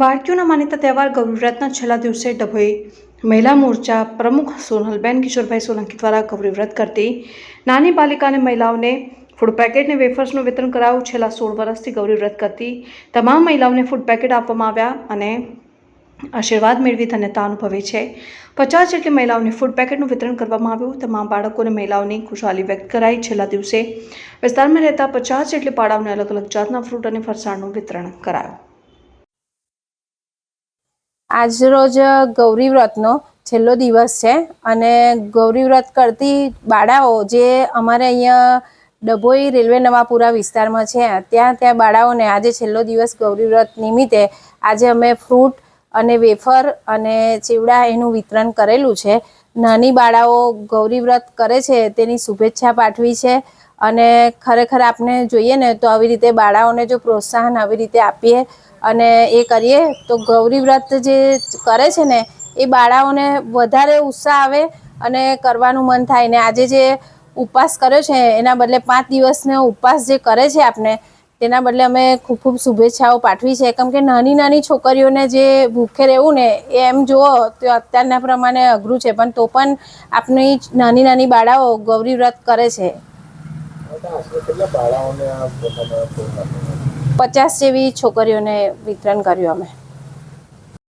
બાળકીઓના માનીતા તહેવાર ગૌરીવ્રતના છેલ્લા દિવસે ડભોઈ મહિલા મોરચા પ્રમુખ સોનલબેન કિશોરભાઈ સોલંકી દ્વારા ગૌરીવ્રત કરતી નાની બાલિકા અને મહિલાઓને ફૂડ પેકેટ અને વેફર્સનું વિતરણ કરાયું છેલ્લા સોળ વર્ષથી ગૌરીવ્રત કરતી તમામ મહિલાઓને ફૂડ પેકેટ આપવામાં આવ્યા અને આશીર્વાદ મેળવી ધન્યતા અનુભવે છે. પચાસ જેટલી મહિલાઓને ફૂડ પેકેટનું વિતરણ કરવામાં આવ્યું. તમામ બાળકો અને મહિલાઓની ખુશાલી વ્યક્ત કરાઈ છેલ્લા દિવસે. વિસ્તારમાં રહેતા પચાસ જેટલી પાડાઓને અલગ અલગ જાતના ફ્રૂટ અને ફરસાણનું વિતરણ કરાયું. આજરોજ ગૌરી વ્રતનો છેલ્લો દિવસ છે અને ગૌરી વ્રત કરતી બાળાઓ જે અમારે અહીંયા ડભોઈ રેલવે નવાપુરા વિસ્તારમાં છે, ત્યાં ત્યાં બાળાઓને આજે છેલ્લો દિવસ ગૌરી વ્રત નિમિત્તે આજે અમે ફ્રૂટ અને વેફર અને ચીવડા એનું વિતરણ કરેલું છે. નાની બાળાઓ ગૌરી વ્રત કરે છે, તેની શુભેચ્છા પાઠવી છે અને ખરેખર આપણે જોઈએ ને તો આવી રીતે બાળાઓને જો પ્રોત્સાહન આવી રીતે આપીએ અને એ કરીએ, તો ગૌરી વ્રત જે કરે છે ને, એ બાળાઓને વધારે ઉત્સાહ આવે અને કરવાનું મન થાય. ને આજે જે ઉપવાસ કર્યો છે, એના બદલે પાંચ દિવસનો ઉપવાસ જે કરે છે આપણે તેના બદલે અમે ખૂબ ખૂબ શુભેચ્છાઓ પાઠવી છે. કેમ કે નાની નાની છોકરીઓને જે ભૂખે રહેવું ને, એ એમ જુઓ તો અત્યારના પ્રમાણે અઘરું છે. પણ તો પણ આપણી નાની નાની બાળાઓ ગૌરી વ્રત કરે છે. પચાસ જેવી છોકરીઓને વિતરણ કર્યું અમે.